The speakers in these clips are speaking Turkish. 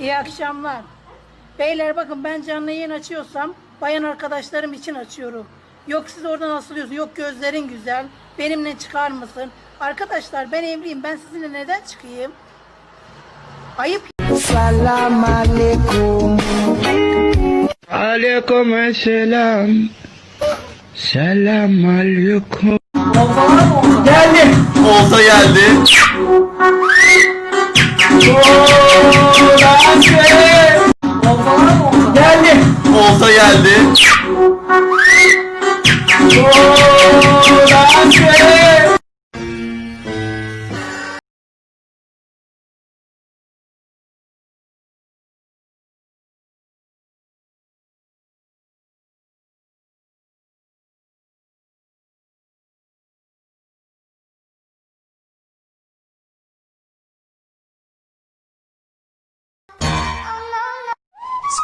İyi akşamlar. Beyler bakın ben canlı yayın açıyorsam bayan arkadaşlarım için açıyorum. Yok siz oradan asılıyorsunuz. Yok gözlerin güzel. Benimle çıkar mısın? Arkadaşlar ben evliyim. Ben sizinle neden çıkayım? Ayıp Salam alaikum. Aleyküm selam. Selam aleyküm. Olta geldi. Geldi. Olta geldi.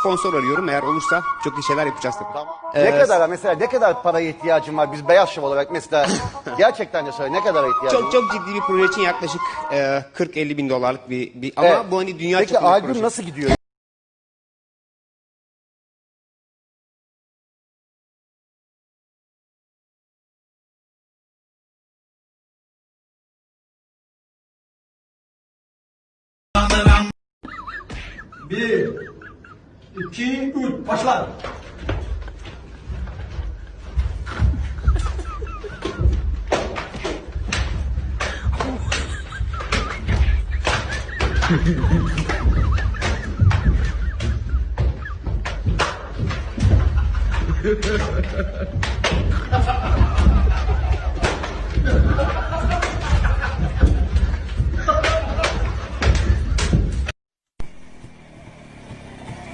Sponsor arıyorum. Eğer olursa çok iyi şeyler yapacağız tabii. Ne Ee, kadar mesela ne kadar paraya ihtiyacın var? Biz beyaz şov olarak mesela gerçekten de söyle ne kadar ihtiyacın Çok var? çok ciddi bir proje için yaklaşık e, 40-50 bin dolarlık bir, bir ama Evet. bu hani dünya Peki çapında bir albüm proje. nasıl gidiyor? Bir, iki, üç, başla.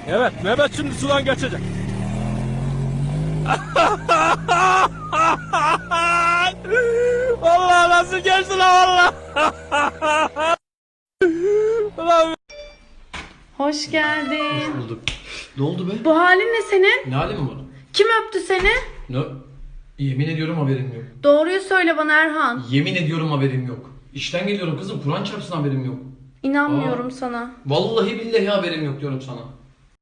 Evet, Mehmet şimdi sudan geçecek. vallahi nasıl geçti lan vallahi. Hoş geldin. bulduk. Ne oldu be? Bu halin ne senin? Ne halim var? Kim öptü seni? Ne? Yemin ediyorum haberim yok. Doğruyu söyle bana Erhan. Yemin ediyorum haberim yok. İşten geliyorum kızım. Kur'an çarpsın haberim yok. İnanmıyorum Aa. sana. Vallahi billahi haberim yok diyorum sana.